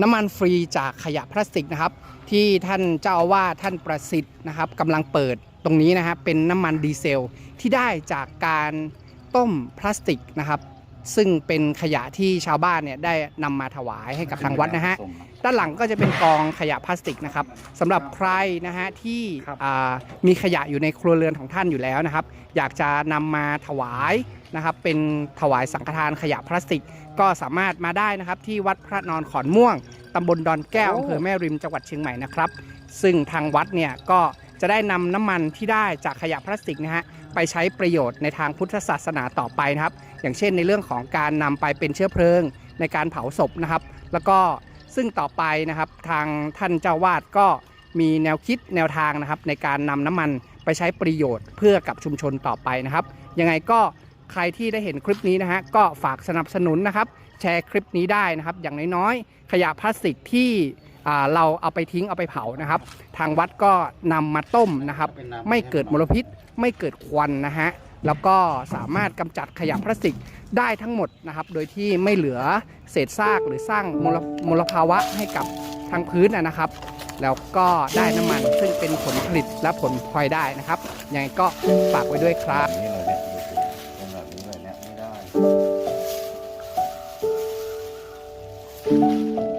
น้ำมันฟรีจากขยะพลาสติกนะครับ ที่ท่านเจ้าอาวาสท่านประสิทธิ์นะครับกำลังเปิดตรงนี้นะครับเป็นน้ำมันดีเซลที่ได้จากการต้มพลาสติกนะครับ ซึ่งเป็นขยะที่ชาวบ้านเนี่ยได้นำมาถวายให้กับทางวัดนะฮะ ด้านหลังก็จะเป็นกองขยะพลาสติกนะครับสำหรับใครนะฮะที่ครับอ่ามีขยะอยู่ในครัวเรือนของท่านอยู่แล้วนะครับ อยากจะนำมาถวายนะครับ เป็นถวายสังฆทานขยะพลาสติก ก็สามารถมาได้นะครับ ที่วัดพระนอนขอนม่วงตำบลดอนแก้วอำเภอแม่ริมจังหวัดเชียงใหม่นะครับ ซึ่งทางวัดเนี่ยก็ จะได้นำน้ำมันที่ได้จากขยะพลาสติกนะฮะไปใช้ประโยชน์ในทางพุทธศาสนาต่อไปนะครับ อย่างเช่นในเรื่องของการนำไปเป็นเชื้อเพลิงในการเผาศพนะครับ แล้วก็ซึ่งต่อไปนะครับทางท่านเจ้าวาดก็มีแนวคิดแนวทางนะครับ ในการนำน้ำมันไปใช้ประโยชน์เพื่อกับชุมชนต่อไปนะครับ ยังไงก็ใครที่ได้เห็นคลิปนี้นะฮะก็ฝากสนับสนุนนะครับ แชร์คลิปนี้ได้นะครับ อย่างน้อยๆขยะพลาสติกที่ เราเอาไปทิ้งเอาไปเผานะครับ ทางวัดก็นำมาต้มนะครับ ไม่เกิดมลพิษ ไม่เกิดควันนะฮะแล้วก็สามารถกำจัดขยะพลาสติกได้ทั้งหมดนะครับ โดยที่ไม่เหลือเศษซากหรือสร้างมลมลภาวะให้กับทางพื้นนะนะครับ แล้วก็ได้น้ำมันซึ่งเป็นผลผลิตและผลพลอยได้นะครับยังไงก็ฝากไว้ด้วยครับนี่เลยเนี่ยดูสิเป็นแบบนี้เลยเนี่ยไม่ได้